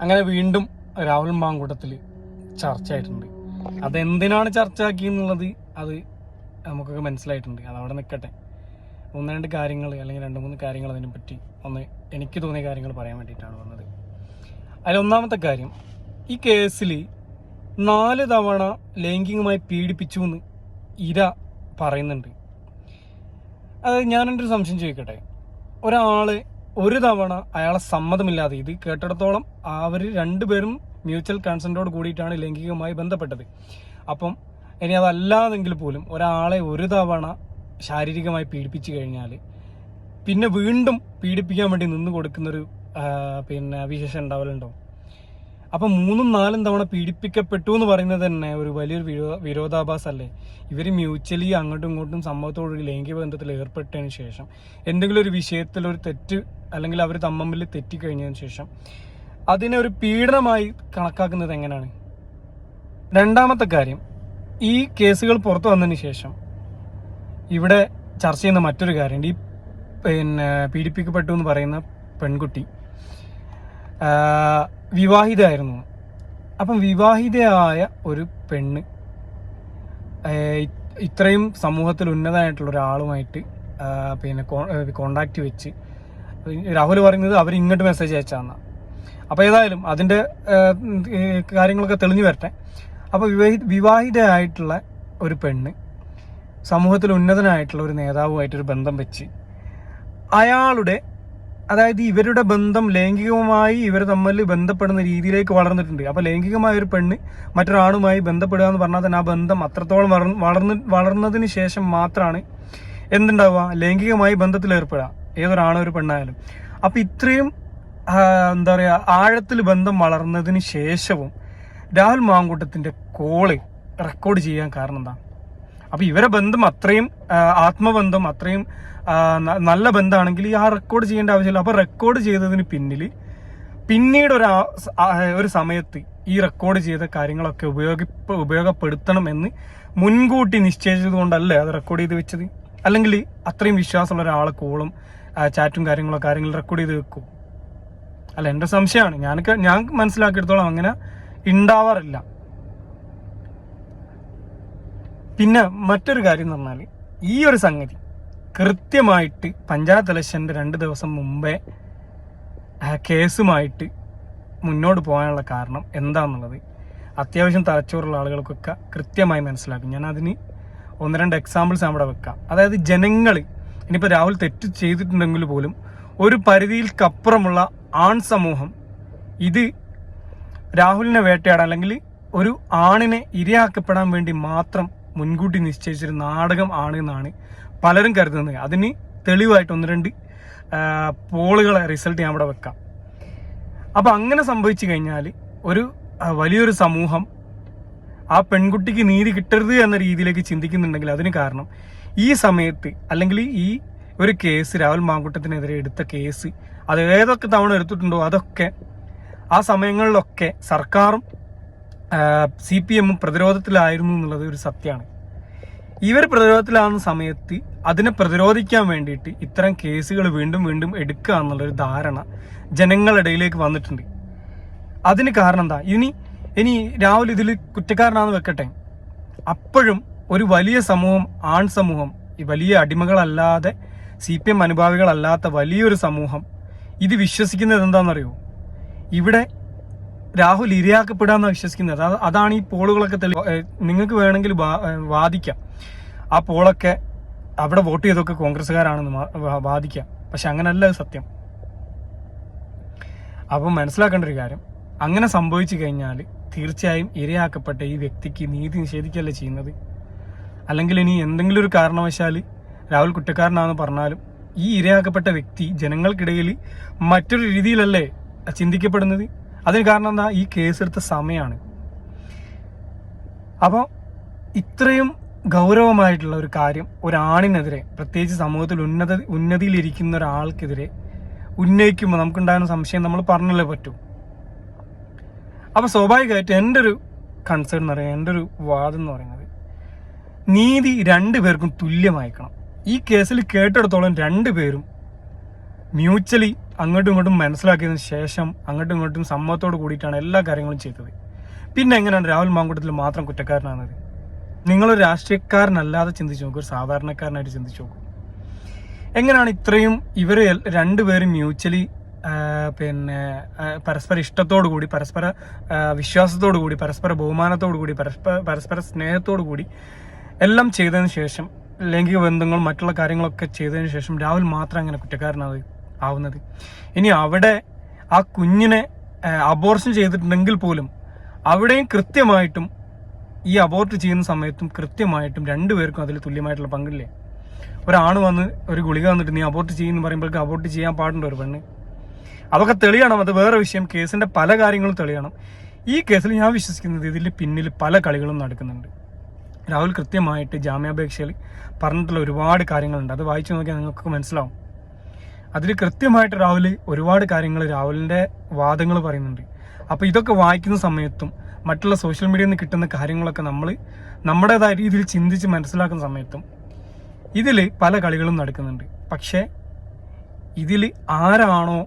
അങ്ങനെ വീണ്ടും രാഹുൽ മാങ്കൂട്ടത്തിൽ ചർച്ചയായിട്ടുണ്ട്. അതെന്തിനാണ് ചർച്ചയാക്കിയെന്നുള്ളത് അത് നമുക്കൊക്കെ മനസ്സിലായിട്ടുണ്ട്. അതവിടെ നിൽക്കട്ടെ ഒന്ന് രണ്ട് കാര്യങ്ങൾ അല്ലെങ്കിൽ രണ്ട് മൂന്ന് കാര്യങ്ങൾ അതിനെപ്പറ്റി ഒന്ന് എനിക്ക് തോന്നിയ കാര്യങ്ങൾ പറയാൻ വേണ്ടിയിട്ടാണ് വന്നത്. അതിലൊന്നാമത്തെ കാര്യം ഈ കേസിൽ നാല് തവണ ലൈംഗികമായി പീഡിപ്പിച്ചു എന്ന് ഇര പറയുന്നുണ്ട്. അത് ഞാനെന്റെ ഒരു സംശയം ചോദിക്കട്ടെ? ഒരാൾ ഒരു തവണ അയാളെ സമ്മതമില്ലാതെ ഇത് കേട്ടിടത്തോളം അവർ രണ്ടുപേരും മ്യൂച്വൽ കൺസെന്റോട് കൂടിയിട്ടാണ് ലൈംഗികമായി ബന്ധപ്പെട്ടത്. അപ്പം ഇനി അതല്ലാതെങ്കിൽ പോലും ഒരാളെ ഒരു തവണ ശാരീരികമായി പീഡിപ്പിച്ചു കഴിഞ്ഞാൽ പിന്നെ വീണ്ടും പീഡിപ്പിക്കാൻ വേണ്ടി നിന്ന് കൊടുക്കുന്നൊരു പിന്നെ വിശേഷം ഉണ്ടാവലുണ്ടോ? അപ്പം മൂന്നും നാലും തവണ പീഡിപ്പിക്കപ്പെട്ടു എന്ന് പറയുന്നത് തന്നെ ഒരു വലിയൊരു വിരോ വിരോധാഭാസമല്ലേ ഇവർ മ്യൂച്വലി അങ്ങോട്ടും ഇങ്ങോട്ടും സംഭവത്തോടൊരു ലൈംഗിക ബന്ധത്തിൽ ഏർപ്പെട്ടതിന് ശേഷം എന്തെങ്കിലും ഒരു വിഷയത്തിൽ ഒരു തെറ്റ് അല്ലെങ്കിൽ അവർ തമ്മിൽ തെറ്റിക്കഴിഞ്ഞതിന് ശേഷം അതിനെ ഒരു പീഡനമായി കണക്കാക്കുന്നത് എങ്ങനെയാണ്? രണ്ടാമത്തെ കാര്യം ഈ കേസുകൾ പുറത്തു വന്നതിന് ശേഷം ഇവിടെ ചർച്ച ചെയ്യുന്ന മറ്റൊരു കാര്യമുണ്ട്. ഈ പിന്നെ പീഡിപ്പിക്കപ്പെട്ടു എന്ന് പറയുന്ന പെൺകുട്ടി വിവാഹിതയായിരുന്നു. അപ്പം വിവാഹിതയായ ഒരു പെണ്ണ് ഇത്രയും സമൂഹത്തിൽ ഉന്നതമായിട്ടുള്ള ഒരാളുമായിട്ട് പിന്നെ കോണ്ടാക്ട് വെച്ച് രാഹുൽ പറയുന്നത് അവർ ഇങ്ങോട്ട് മെസ്സേജ് അയച്ചാന്ന. അപ്പോൾ ഏതായാലും അതിന്റെ കാര്യങ്ങളൊക്കെ തെളിഞ്ഞു വരട്ടെ. അപ്പോൾ വിവാഹി വിവാഹിതയായിട്ടുള്ള ഒരു പെണ്ണ് സമൂഹത്തിൽ ഉന്നതനായിട്ടുള്ള ഒരു നേതാവുമായിട്ടൊരു ബന്ധം വെച്ച് അയാളുടെ അതായത് ഇവരുടെ ബന്ധം ലൈംഗികമായി ഇവർ തമ്മിൽ ബന്ധപ്പെടുന്ന രീതിയിലേക്ക് വളർന്നിട്ടുണ്ട്. അപ്പോൾ ലൈംഗികമായ ഒരു പെണ്ണ് മറ്റൊരാളുമായി ബന്ധപ്പെടുക എന്ന് പറഞ്ഞാൽ തന്നെ ആ ബന്ധം അത്രത്തോളം വളർന്ന് വളർന്ന് വളർന്നതിന് ശേഷം മാത്രമാണ് എന്തുണ്ടാവുക? ലൈംഗികമായി ബന്ധത്തിൽ ഏർപ്പെടുക. ഏതൊരാണോ ഒരു പെണ്ണായാലും. അപ്പോൾ ഇത്രയും എന്താ പറയുക ആഴത്തിൽ ബന്ധം വളർന്നതിന് ശേഷവും രാഹുൽ മാങ്കൂട്ടത്തിന്റെ കോൾ റെക്കോർഡ് ചെയ്യാൻ കാരണം എന്താ? അപ്പൊ ഇവരെ ബന്ധം അത്രയും ആത്മബന്ധം അത്രയും നല്ല ബന്ധമാണെങ്കിൽ ആ റെക്കോർഡ് ചെയ്യേണ്ട ആവശ്യമില്ല. അപ്പൊ റെക്കോർഡ് ചെയ്തതിന് പിന്നിൽ പിന്നീട് ഒരു ഒരു സമയത്ത് ഈ റെക്കോർഡ് ചെയ്ത കാര്യങ്ങളൊക്കെ ഉപയോഗി ഉപയോഗപ്പെടുത്തണം എന്ന് മുൻകൂട്ടി നിശ്ചയിച്ചത് കൊണ്ടല്ലേ അത് റെക്കോർഡ് ചെയ്ത് വെച്ചത്? അല്ലെങ്കിൽ അത്രയും വിശ്വാസമുള്ള ഒരാളെ കോളും ചാറ്റും കാര്യങ്ങളോ കാര്യങ്ങൾ റെക്കോർഡ് ചെയ്ത് വെക്കും? അല്ല എന്റെ സംശയമാണ്. ഞാൻ ഞാൻ മനസ്സിലാക്കിയെടുത്തോളം അങ്ങനെ ഉണ്ടാവാറില്ല. പിന്നെ മറ്റൊരു കാര്യം എന്ന് പറഞ്ഞാൽ ഈ ഒരു സംഗതി കൃത്യമായിട്ട് പഞ്ചായത്ത് ഇലക്ഷന്റെ രണ്ട് ദിവസം മുമ്പേ കേസുമായിട്ട് മുന്നോട്ട് പോകാനുള്ള കാരണം എന്താണെന്നുള്ളത് അത്യാവശ്യം തലച്ചോറുള്ള ആളുകൾക്കൊക്കെ കൃത്യമായി മനസ്സിലാക്കും. ഞാൻ അതിന് ഒന്ന് രണ്ട് എക്സാമ്പിൾസ് അവിടെ വെക്കാം. അതായത് ജനങ്ങൾ ഇനിയിപ്പോൾ രാഹുൽ തെറ്റ് ചെയ്തിട്ടുണ്ടെങ്കിൽ പോലും ഒരു പരിധിയിൽക്കപ്പുറമുള്ള ആൺ സമൂഹം ഇത് രാഹുലിനെ വേട്ടയാടാൻ അല്ലെങ്കിൽ ഒരു ആണിനെ ഇരയാക്കപ്പെടാൻ വേണ്ടി മാത്രം മുൻകൂട്ടി നിശ്ചയിച്ചൊരു നാടകം ആണ് എന്നാണ് പലരും കരുതുന്നത്. അതിന് തെളിവായിട്ട് ഒന്ന് രണ്ട് പോളുകളെ റിസൾട്ട് ഞാൻ അവിടെ വെക്കാം. അപ്പം അങ്ങനെ സംഭവിച്ചു കഴിഞ്ഞാൽ ഒരു വലിയൊരു സമൂഹം ആ പെൺകുട്ടിക്ക് നീതി കിട്ടരുത് എന്ന രീതിയിലേക്ക് ചിന്തിക്കുന്നുണ്ടെങ്കിൽ അതിന് കാരണം ഈ സമയത്ത് അല്ലെങ്കിൽ ഈ ഒരു കേസ് രാഹുൽ മാങ്കുട്ടത്തിനെതിരെ എടുത്ത കേസ് അത് ഏതൊക്കെ തവണ എടുത്തിട്ടുണ്ടോ അതൊക്കെ ആ സമയങ്ങളിലൊക്കെ സർക്കാരും സി പി എമ്മും പ്രതിരോധത്തിലായിരുന്നു എന്നുള്ളത് ഒരു സത്യമാണ്. ഇവർ പ്രതിരോധത്തിലാകുന്ന സമയത്ത് അതിനെ പ്രതിരോധിക്കാൻ വേണ്ടിയിട്ട് ഇത്തരം കേസുകൾ വീണ്ടും വീണ്ടും എടുക്കുക എന്നുള്ളൊരു ധാരണ ജനങ്ങളിടയിലേക്ക് വന്നിട്ടുണ്ട്. അതിന് കാരണം എന്താ? ഇനി ഇനി രാഹുൽ ഇതിൽ കുറ്റക്കാരനാണെന്ന് വെക്കട്ടെ. അപ്പോഴും ഒരു വലിയ സമൂഹം ആൺ സമൂഹം ഈ വലിയ അടിമകളല്ലാതെ സി പി എം അനുഭാവികളല്ലാത്ത വലിയൊരു സമൂഹം ഇത് വിശ്വസിക്കുന്നത് എന്താണെന്നറിയോ ഇവിടെ രാഹുൽ ഇരയാക്കപ്പെടാന്നാണ് വിശ്വസിക്കുന്നത്. അത് അതാണ് ഈ പോളുകളൊക്കെ തെളി നിങ്ങൾക്ക് വേണമെങ്കിൽ വാദിക്കാം. ആ പോളൊക്കെ അവിടെ വോട്ട് ചെയ്തൊക്കെ കോൺഗ്രസ്സുകാരാണെന്ന് വാദിക്കാം. പക്ഷെ അങ്ങനല്ല സത്യം. അപ്പം മനസ്സിലാക്കേണ്ട ഒരു കാര്യം. അങ്ങനെ സംഭവിച്ചു കഴിഞ്ഞാൽ തീർച്ചയായും ഇരയാക്കപ്പെട്ട ഈ വ്യക്തിക്ക് നീതി നിഷേധിക്കല്ലേ ചെയ്യുന്നത്? അല്ലെങ്കിൽ ഇനി എന്തെങ്കിലും ഒരു കാരണവശാൽ രാഹുൽ കുറ്റക്കാരനാണെന്ന് പറഞ്ഞാലും ഈ ഇരയാക്കപ്പെട്ട വ്യക്തി ജനങ്ങൾക്കിടയിൽ മറ്റൊരു രീതിയിലല്ലേ ചിന്തിക്കപ്പെടുന്നത്? അതിന് കാരണം എന്താ? ഈ കേസെടുത്ത സമയമാണ് അപ്പോൾ ഇത്രയും ഗൗരവമായിട്ടുള്ള ഒരു കാര്യം ഒരാണിനെതിരെ പ്രത്യേകിച്ച് സമൂഹത്തിൽ ഉന്നത ഉന്നതിയിലിരിക്കുന്ന ഒരാൾക്കെതിരെ ഉന്നയിക്കുമ്പോൾ നമുക്കുണ്ടാകുന്ന സംശയം നമ്മൾ പറഞ്ഞല്ലേ പറ്റും. അപ്പോൾ സ്വാഭാവികമായിട്ട് എന്റെ ഒരു കൺസേൺ എന്ന് പറയുന്നത് എന്റെ ഒരു വാദം എന്ന് പറയുന്നത് നീതി രണ്ടു പേർക്കും തുല്യമായിക്കണം ഈ കേസിൽ കേട്ടെടുത്തോളം രണ്ടു പേരും മ്യൂച്വലി അങ്ങോട്ടും ഇങ്ങോട്ടും മനസ്സിലാക്കിയതിന് ശേഷം അങ്ങോട്ടും ഇങ്ങോട്ടും സമ്മതത്തോട് കൂടിയിട്ടാണ് എല്ലാ കാര്യങ്ങളും ചെയ്തത്. പിന്നെ എങ്ങനെയാണ് രാഹുൽ മാങ്കൂട്ടത്തിൽ മാത്രം കുറ്റക്കാരനാണത്? നിങ്ങളൊരു രാഷ്ട്രീയക്കാരനല്ലാതെ ചിന്തിച്ചു നോക്കും ഒരു സാധാരണക്കാരനായിട്ട് ചിന്തിച്ചു നോക്കും. എങ്ങനെയാണ് ഇത്രയും ഇവർ രണ്ടുപേരും മ്യൂച്വലി പിന്നെ പരസ്പര ഇഷ്ടത്തോടു കൂടി പരസ്പര വിശ്വാസത്തോടു കൂടി പരസ്പര ബഹുമാനത്തോടു കൂടി പരസ്പര പരസ്പര സ്നേഹത്തോടു കൂടി എല്ലാം ചെയ്തതിന് ശേഷം ലൈംഗിക ബന്ധങ്ങളും മറ്റുള്ള കാര്യങ്ങളൊക്കെ ചെയ്തതിന് ശേഷം രാഹുൽ മാത്രം അങ്ങനെ കുറ്റക്കാരനാവ് ആവുന്നത്. ഇനി അവിടെ ആ കുഞ്ഞിനെ അബോർഷൻ ചെയ്തിട്ടുണ്ടെങ്കിൽ പോലും അവിടെയും കൃത്യമായിട്ടും ഈ അബോർട്ട് ചെയ്യുന്ന സമയത്തും കൃത്യമായിട്ടും രണ്ടുപേർക്കും അതിൽ തുല്യമായിട്ടുള്ള പങ്കില്ലേ? ഒരാണ് വന്ന് ഒരു ഗുളിക വന്നിട്ട് നീ അബോർട്ട് ചെയ്യുന്നു പറയുമ്പോഴേക്ക് അബോർട്ട് ചെയ്യാൻ പാടുണ്ടോ ഒരു പെണ്ണ്? അതൊക്കെ തെളിയണം. അത് വേറെ വിഷയം. കേസിന്റെ പല കാര്യങ്ങളും തെളിയണം. ഈ കേസിൽ ഞാൻ വിശ്വസിക്കുന്നത് ഇതിൽ പിന്നിൽ പല കളികളും നടക്കുന്നുണ്ട്. രാഹുൽ കൃത്യമായിട്ട് ജാമ്യാപേക്ഷയിൽ പറഞ്ഞിട്ടുള്ള ഒരുപാട് കാര്യങ്ങളുണ്ട്. അത് വായിച്ചു നോക്കിയാൽ നിങ്ങൾക്ക് മനസ്സിലാവും. അതിൽ കൃത്യമായിട്ട് രാഹുൽ ഒരുപാട് കാര്യങ്ങൾ രാഹുലിന്റെ വാദങ്ങൾ പറയുന്നുണ്ട്. അപ്പോൾ ഇതൊക്കെ വായിക്കുന്ന സമയത്തും മറ്റുള്ള സോഷ്യൽ മീഡിയയിൽ നിന്ന് കിട്ടുന്ന കാര്യങ്ങളൊക്കെ നമ്മൾ നമ്മുടേതായ രീതിയിൽ ചിന്തിച്ച് മനസ്സിലാക്കുന്ന സമയത്തും ഇതിൽ പല കളികളും നടക്കുന്നുണ്ട്. പക്ഷേ ഇതിൽ ആരാണോ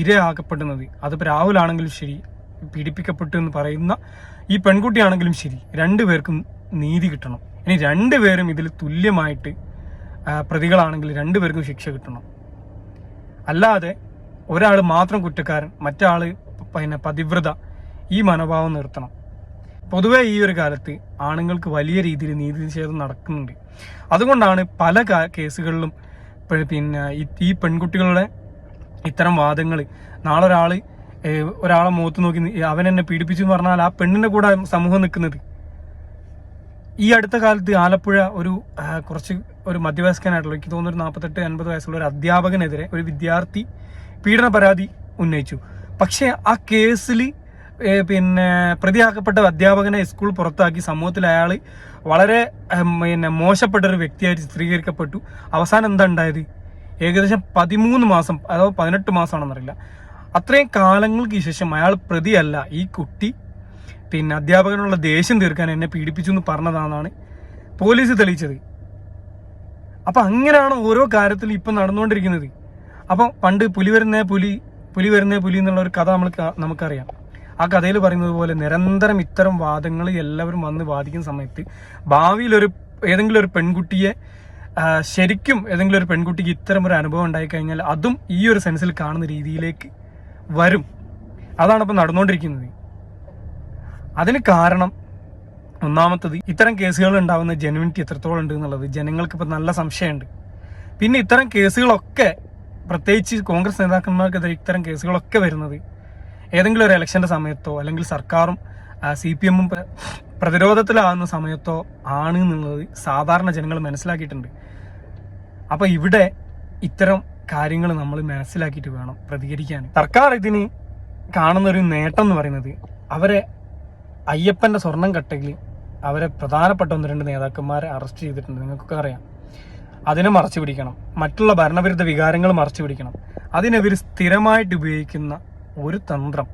ഇരയാക്കപ്പെടുന്നത്? അതിപ്പോൾ രാഹുലാണെങ്കിലും ശരി പീഡിപ്പിക്കപ്പെട്ടു എന്ന് പറയുന്ന ഈ പെൺകുട്ടിയാണെങ്കിലും ശരി രണ്ടുപേർക്കും നീതി കിട്ടണം. ഇനി രണ്ടുപേരും ഇതിൽ തുല്യമായിട്ട് പ്രതികളാണെങ്കിൽ രണ്ടുപേർക്കും ശിക്ഷ കിട്ടണം. അല്ലാതെ ഒരാൾ മാത്രം കുറ്റക്കാരൻ മറ്റാൾ പിന്നെ പതിവ്രത ഈ മനോഭാവം നിർത്തണം. പൊതുവെ ഈ ഒരു കാലത്ത് ആണുങ്ങൾക്ക് വലിയ രീതിയിൽ നീതി നിഷേധം നടക്കുന്നുണ്ട്. അതുകൊണ്ടാണ് പല കേസുകളിലും പിന്നെ ഈ- പെൺകുട്ടികളുടെ ഇത്തരം വാദങ്ങൾ നാളെ ഒരാൾ ഒരാളെ മുഖത്ത് നോക്കി അവൻ എന്നെ പീഡിപ്പിച്ചു എന്ന് പറഞ്ഞാൽ ആ പെണ്ണിന്റെ കൂടെ സമൂഹം നിൽക്കുന്നത്. ഈ അടുത്ത കാലത്ത് ആലപ്പുഴ ഒരു കുറച്ച് ഒരു മധ്യവയസ്കനായിട്ടുള്ള എനിക്ക് തോന്നുന്നു നാൽപ്പത്തെട്ട് എൺപത് വയസ്സുള്ള ഒരു അധ്യാപകനെതിരെ ഒരു വിദ്യാർത്ഥി പീഡന പരാതി ഉന്നയിച്ചു. പക്ഷേ ആ കേസിൽ പിന്നെ പ്രതിയാക്കപ്പെട്ട അധ്യാപകനെ സ്കൂൾ പുറത്താക്കി സമൂഹത്തിൽ അയാൾ വളരെ പിന്നെ മോശപ്പെട്ട ഒരു വ്യക്തിയായിട്ട് ചിത്രീകരിക്കപ്പെട്ടു. അവസാനം എന്താ ഉണ്ടായത്? ഏകദേശം പതിമൂന്ന് മാസം അതോ പതിനെട്ട് മാസമാണെന്നറിയില്ല. അത്രയും കാലങ്ങൾക്ക് ശേഷം അയാൾ പ്രതിയല്ല. ഈ കുട്ടി പിന്നെ അധ്യാപകനുള്ള ദേഷ്യം തീർക്കാൻ എന്നെ പീഡിപ്പിച്ചു എന്ന് പറഞ്ഞതാണെന്നാണ് പോലീസ് തെളിയിച്ചത്. അപ്പൊ അങ്ങനെയാണ് ഓരോ കാര്യത്തിൽ ഇപ്പൊ നടന്നുകൊണ്ടിരിക്കുന്നത്. അപ്പൊ പണ്ട് പുലി വരുന്നേ പുലി പുലി വരുന്നേ പുലി എന്നുള്ള ഒരു കഥ നമ്മൾ നമുക്കറിയാം. ആ കഥയിൽ പറയുന്നത് പോലെ നിരന്തരം ഇത്തരം വാദങ്ങൾ എല്ലാവരും വന്ന് വാദിക്കുന്ന സമയത്ത് ഭാവിയിൽ ഒരു ഏതെങ്കിലും ഒരു പെൺകുട്ടിയെ ശരിക്കും ഏതെങ്കിലും ഒരു പെൺകുട്ടിക്ക് ഇത്തരം ഒരു അനുഭവം ഉണ്ടായി കഴിഞ്ഞാൽ അതും ഈ ഒരു സെൻസിൽ കാണുന്ന രീതിയിലേക്ക് വരും. അതാണ് ഇപ്പൊ നടന്നുകൊണ്ടിരിക്കുന്നത്. അതിന് കാരണം ഒന്നാമത്തത് ഇത്തരം കേസുകൾ ഉണ്ടാകുന്ന ജെനുവിനിറ്റി എത്രത്തോളം ഉണ്ട് എന്നുള്ളത് ജനങ്ങൾക്ക് ഇപ്പം നല്ല സംശയമുണ്ട്. പിന്നെ ഇത്തരം കേസുകളൊക്കെ പ്രത്യേകിച്ച് കോൺഗ്രസ് നേതാക്കന്മാർക്കെതിരെ ഇത്തരം കേസുകളൊക്കെ വരുന്നത് ഏതെങ്കിലും ഒരു ഇലക്ഷന്റെ സമയത്തോ അല്ലെങ്കിൽ സർക്കാരും സി പി എമ്മും പ്രതിരോധത്തിലാകുന്ന സമയത്തോ ആണ് എന്നുള്ളത് സാധാരണ ജനങ്ങൾ മനസ്സിലാക്കിയിട്ടുണ്ട്. അപ്പൊ ഇവിടെ ഇത്തരം കാര്യങ്ങൾ നമ്മൾ മനസ്സിലാക്കിയിട്ട് വേണം പ്രതികരിക്കാൻ. സർക്കാർ ഇതിന് കാണുന്ന ഒരു നേട്ടം എന്ന് പറയുന്നത് അവരെ അയ്യപ്പന്റെ സ്വർണം കട്ടയിൽ അവരെ പ്രധാനപ്പെട്ട ഒന്ന് രണ്ട് നേതാക്കന്മാരെ അറസ്റ്റ് ചെയ്തിട്ടുണ്ട്. നിങ്ങൾക്കൊക്കെ അറിയാം. അതിനെ മറച്ചു പിടിക്കണം. മറ്റുള്ള ഭരണവിരുദ്ധ വികാരങ്ങൾ മറച്ചു പിടിക്കണം. അതിനെതിർ സ്ഥിരമായിട്ട് ഉപയോഗിക്കുന്ന ഒരു തന്ത്രം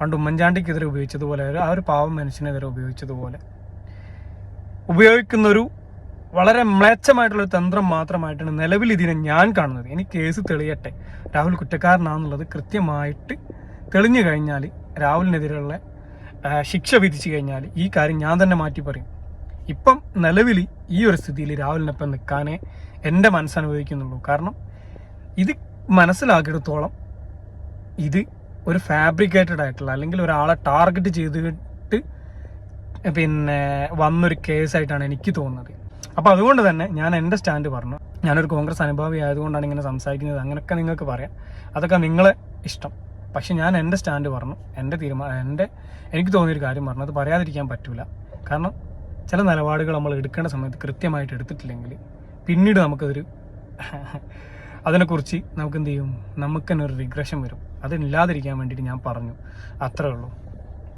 പണ്ട് ഉമ്മൻചാണ്ടിക്കെതിരെ ഉപയോഗിച്ചതുപോലെ ആ ഒരു പാവം മനുഷ്യനെതിരെ ഉപയോഗിച്ചതുപോലെ ഉപയോഗിക്കുന്ന ഒരു വളരെ മ്ലേച്ഛമായിട്ടുള്ള തന്ത്രം മാത്രമായിട്ടാണ് നിലവിൽ ഇതിനെ ഞാൻ കാണുന്നത്. ഇനി കേസ് തെളിയട്ടെ. രാഹുൽ കുറ്റക്കാരനാണെന്നുള്ളത് കൃത്യമായിട്ട് തെളിഞ്ഞു കഴിഞ്ഞാൽ രാഹുലിനെതിരെയുള്ള ശിക്ഷ വിധിച്ചു കഴിഞ്ഞാൽ ഈ കാര്യം ഞാൻ തന്നെ മാറ്റി പറയും. ഇപ്പം നിലവിൽ ഈ ഒരു സ്ഥിതിയിൽ രാഹുലിനൊപ്പം നിൽക്കാനേ എന്റെ മനസ്സനുഭവിക്കുന്നുള്ളൂ കാരണം ഇത് മനസ്സിലാക്കിയെടുത്തോളം ഇത് ഒരു ഫാബ്രിക്കേറ്റഡ് ആയിട്ടുള്ള അല്ലെങ്കിൽ ഒരാളെ ടാർഗറ്റ് ചെയ്തിട്ട് പിന്നെ വന്നൊരു കേസായിട്ടാണ് എനിക്ക് തോന്നുന്നത്. അപ്പോൾ അതുകൊണ്ട് തന്നെ ഞാൻ എന്റെ സ്റ്റാൻഡ് പറഞ്ഞു. ഞാനൊരു കോൺഗ്രസ് അനുഭാവി ആയതുകൊണ്ടാണ് ഇങ്ങനെ സംസാരിക്കുന്നത്. അങ്ങനെയൊക്കെ നിങ്ങൾക്ക് പറയാം. അതൊക്കെ നിങ്ങളെ ഇഷ്ടം. പക്ഷെ ഞാൻ എന്റെ സ്റ്റാൻഡ് പറഞ്ഞു എന്റെ തീരുമാനം എന്റെ എനിക്ക് തോന്നിയൊരു കാര്യം പറഞ്ഞു അത് പറയാതിരിക്കാൻ പറ്റില്ല കാരണം ചില നിലപാടുകൾ നമ്മൾ എടുക്കേണ്ട സമയത്ത് കൃത്യമായിട്ട് എടുത്തിട്ടില്ലെങ്കിൽ പിന്നീട് നമുക്കതൊരു അതിനെക്കുറിച്ച് നമുക്ക് എന്ത് ചെയ്യും? നമുക്ക് തന്നെ ഒരു റിഗ്രഷൻ വരും. അതില്ലാതിരിക്കാൻ വേണ്ടിയിട്ട് ഞാൻ പറഞ്ഞു. അത്രേ ഉള്ളൂ.